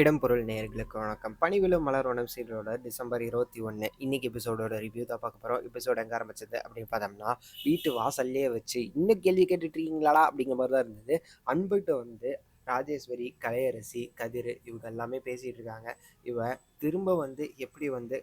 இடம்பொருள் நேர்களுக்கு வணக்கம். பணிவிலும் உணவு சீரரோட டிசம்பர் இருபத்தி ஒன்று இன்னைக்கு எபிசோடோட ரிவ்யூ தான் பார்க்க போகிறோம் எபிசோட் எங்கே ஆரம்பிச்சது அப்படின்னு பார்த்தோம்னா வீட்டு வாசல்லையே வச்சு இன்னும் கேள்வி கேட்டுட்ருக்கீங்களா அப்படிங்கிற மாதிரி தான் இருந்தது. அன்புட்டு வந்து ராஜேஸ்வரி கலையரசி கதிர் இவங்க எல்லாமே பேசிகிட்டு இருக்காங்க இவ திரும்ப வந்து எப்படி வந்து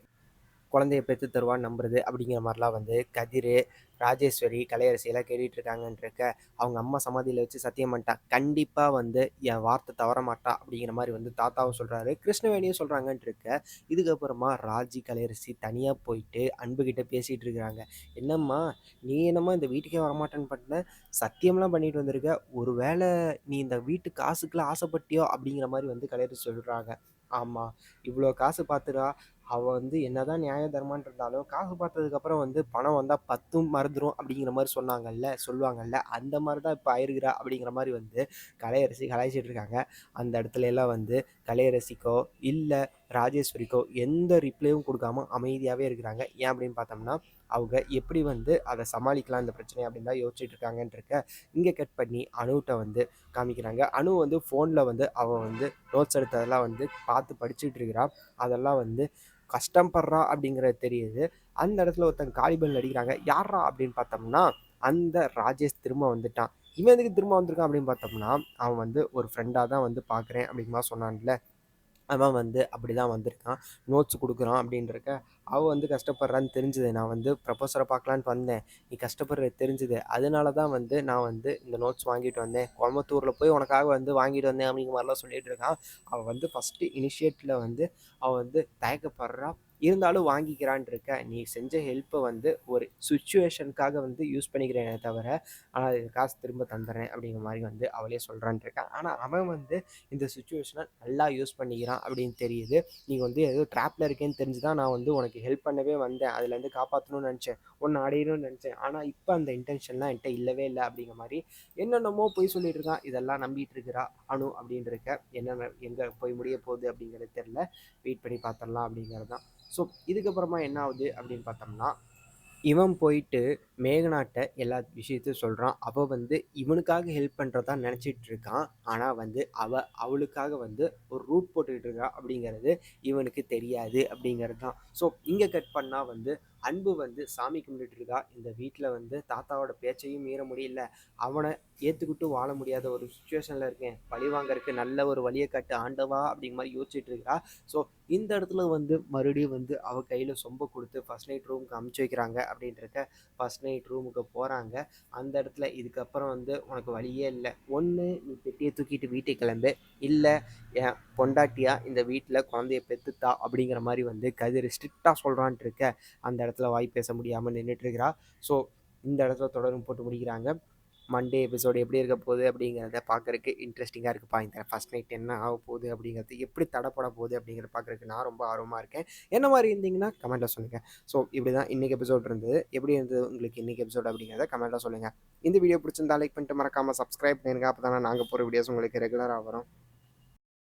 குழந்தைய பெற்று தருவான்னு நம்புறது அப்படிங்கிற மாதிரிலாம் வந்து கதிர் ராஜேஸ்வரி கலையரசியெல்லாம் கேட்டுட்டு அவங்க அம்மா சமாதியில் வச்சு சத்தியம் பண்ணிட்டா கண்டிப்பாக வந்து என் வார்த்தை தவற மாட்டா அப்படிங்கிற மாதிரி வந்து தாத்தாவும் சொல்கிறாரு கிருஷ்ணவேணியும் சொல்கிறாங்கன்ட்டுருக்க இதுக்கப்புறமா ராஜி கலையரசி தனியாக போயிட்டு அன்புகிட்ட பேசிகிட்டு இருக்கிறாங்க. என்னம்மா நீ என்னம்மா இந்த வீட்டுக்கே வரமாட்டேன்னு பண்ண? சத்தியம்லாம் பண்ணிட்டு வந்திருக்க. ஒருவேளை நீ இந்த வீட்டு காசுக்குலாம் ஆசைப்பட்டியோ அப்படிங்கிற மாதிரி வந்து கலையரசி சொல்கிறாங்க ஆமாம் இவ்வளோ காசு பார்த்துடா அவள் வந்து என்னதான் நியாய தர்மான் இருந்தாலும் காசு பார்த்ததுக்கப்புறம் வந்து பணம் வந்தால் பத்தும் மறந்துடும் அப்படிங்கிற மாதிரி சொன்னாங்கல்ல சொல்லுவாங்கல்ல. அந்த மாதிரி தான் இப்போ ஆயிருக்கிறா அப்படிங்கிற மாதிரி வந்து கலையரசி கலாய்ச்சிட்டு இருக்காங்க. அந்த இடத்துல எல்லாம் வந்து கலையரசிக்கோ இல்லை ராஜேஸ்வரிக்கோ எந்த ரிப்ளையும் கொடுக்காம அமைதியாகவே இருக்கிறாங்க. ஏன் அப்படின்னு பார்த்தோம்னா அவங்க எப்படி வந்து அதை சமாளிக்கலாம் இந்த பிரச்சனை அப்படின்னு தான் யோசிச்சுட்டு இருக்காங்கன்னு இருக்க இங்கே கட் பண்ணி அணுகிட்ட வந்து காமிக்கிறாங்க. அணு வந்து ஃபோனில் வந்து அவள் வந்து நோட்ஸ் எடுத்ததெல்லாம் வந்து பார்த்து படிச்சுட்டு இருக்கிறா. அதெல்லாம் வந்து கஷ்டப்படுறா அப்படிங்கிறது தெரியுது. அந்த இடத்துல ஒருத்தன் காலிபல் அடிக்கிறாங்க. யாரா அப்படின்னு பார்த்தோம்னா அந்த ராஜேஷ் திரும்ப வந்துட்டான். இவன் எதுக்கு திரும்ப வந்திருக்கான் அப்படின்னு பார்த்தோம்னா அவன் வந்து ஒரு ஃப்ரெண்டாக தான் வந்து பார்க்குறேன் அப்படிங்கிற சொன்னான்ல. அவன் வந்து அப்படி தான் வந்திருக்கான். நோட்ஸ் கொடுக்குறான் அப்படின்றக்க அவள் வந்து கஷ்டப்படுறான்னு தெரிஞ்சுது. நான் வந்து ப்ரப்போசரை பார்க்கலான்னு வந்தேன். நீ கஷ்டப்படுறது தெரிஞ்சுது. அதனால தான் வந்து நான் வந்து இந்த நோட்ஸ் வாங்கிட்டு வந்தேன். கோயம்புத்தூரில் போய் உனக்காக வந்து வாங்கிட்டு வந்தேன் அப்படிங்கிற மாதிரிலாம் சொல்லிட்டு இருக்கான் அவள் வந்து ஃபஸ்ட்டு இனிஷியேட்டில் வந்து அவள் வந்து தயக்கப்படுறா. இருந்தாலும் வாங்கிக்கிறான் இருக்க. நீ செஞ்ச ஹெல்ப்பை வந்து ஒரு சுச்சுவேஷனுக்காக வந்து யூஸ் பண்ணிக்கிறேனே தவிர ஆனால் இது காசு திரும்ப தந்துடுறேன் அப்படிங்கிற மாதிரி வந்து அவளே சொல்கிறான் இருக்கான் ஆனால் அவன் வந்து இந்த சுச்சுவேஷனை நல்லா யூஸ் பண்ணிக்கிறான் அப்படின்னு தெரியுது. நீ வந்து ஏதோ ட்ராப்பில் இருக்கேன்னு தெரிஞ்சு தான் நான் வந்து உனக்கு ஹெல்ப் பண்ணவே வந்தேன். அதுலேருந்து காப்பாற்றணும்னு நினச்சேன். ஒன்று அடையணும்னு நினச்சேன். ஆனால் இப்போ அந்த இன்டென்ஷன்லாம் என்கிட்ட இல்லவே இல்லை அப்படிங்கிற மாதிரி என்னென்னமோ போய் சொல்லிட்டு இருக்கான். இதெல்லாம் நம்பிட்டு இருக்கிறா அணு அப்படின்னு என்னென்ன எங்கே போய் முடிய போகுது அப்படிங்கிறது தெரில வெயிட் பண்ணி பார்த்துடலாம் அப்படிங்கிறது தான் ஸோ இதுக்கப்புறமா என்ன ஆகுது அப்படின்னு பார்த்தோம்னா இவன் போயிட்டு மேகனாட்ட எல்லா விஷயத்தையும் சொல்கிறான் அவள் வந்து இவனுக்காக ஹெல்ப் பண்ணுறதா நினச்சிட்டு இருக்கான். ஆனால் வந்து அவள் அவளுக்காக வந்து ஒரு ரூட் போட்டுக்கிட்டு இருக்கா அப்படிங்கிறது இவனுக்கு தெரியாது அப்படிங்கிறது தான் ஸோ இங்கே கட் பண்ணால் வந்து அன்பு வந்து சாமி கும்பிட்டுட்டு இருக்கா இந்த வீட்டில் வந்து தாத்தாவோட பேச்சையும் மீற முடியல. அவனை ஏற்றுக்கிட்டு வாழ முடியாத ஒரு சுச்சுவேஷனில் இருக்கேன். பழி வாங்கறதுக்கு நல்ல ஒரு வழியை காட்டு ஆண்டவா அப்படிங்கிற மாதிரி யோசிச்சுட்டு இருக்கா ஸோ இந்த இடத்துல வந்து மறுபடியும் வந்து அவள் கையில் சொம்ப கொடுத்து ஃபஸ்ட் நைட் ரூமுக்கு அமுச்சு வைக்கிறாங்க அப்படின்றக்க ஃபஸ்ட் நைட் ரூமுக்கு போகிறாங்க அந்த இடத்துல இதுக்கப்புறம் வந்து உனக்கு வழியே இல்லை. ஒன்று நீ பெட்டியை தூக்கிட்டு வீட்டுக்கு கிளம்பு. இல்லை என் பொண்டாட்டியா இந்த வீட்டில் குழந்தைய பெற்றுத்தா அப்படிங்கிற மாதிரி வந்து கதிர் ஸ்ட்ரிக்டாக சொல்கிறான்ட்டு இருக்க அந்த இடத்துல வாய் பேச முடியாமல் நின்றுட்டு இருக்கிறா ஸோ இந்த இடத்துல தொடரும் போட்டு முடிக்கிறாங்க. மண்டே எபிசோடு எப்படி இருக்க போகுது அப்படிங்கிறத பார்க்குறக்கு இன்ட்ரெஸ்டிங்காக இருக்குப்பா இந்த ஃபஸ்ட் நைட் என்ன ஆக போகுது அப்படிங்கிறது எப்படி தடப்பட போகுது அப்படிங்கிறத பார்க்குறக்கு நான் ரொம்ப ஆர்வமாக இருக்கேன். என்ன மாதிரி இருந்தீங்கன்னா கமெண்ட்டில் சொல்லுங்கள் ஸோ இப்படி தான் இன்றைக்கி எபிசோட் இருந்தது. எப்படி இருந்தது உங்களுக்கு இன்றைக்கி எபிசோட் அப்படிங்கிறத கமெண்ட்டில் சொல்லுங்கள் இந்த வீடியோ பிடிச்சிருந்தா லைக் பண்ணிட்டு மறக்காமல் சப்ஸ்கிரைப் பண்ணிருங்க. அப்போ தானே நாங்கள் போகிற வீடியோஸ் உங்களுக்கு ரெகுலராக வரும்.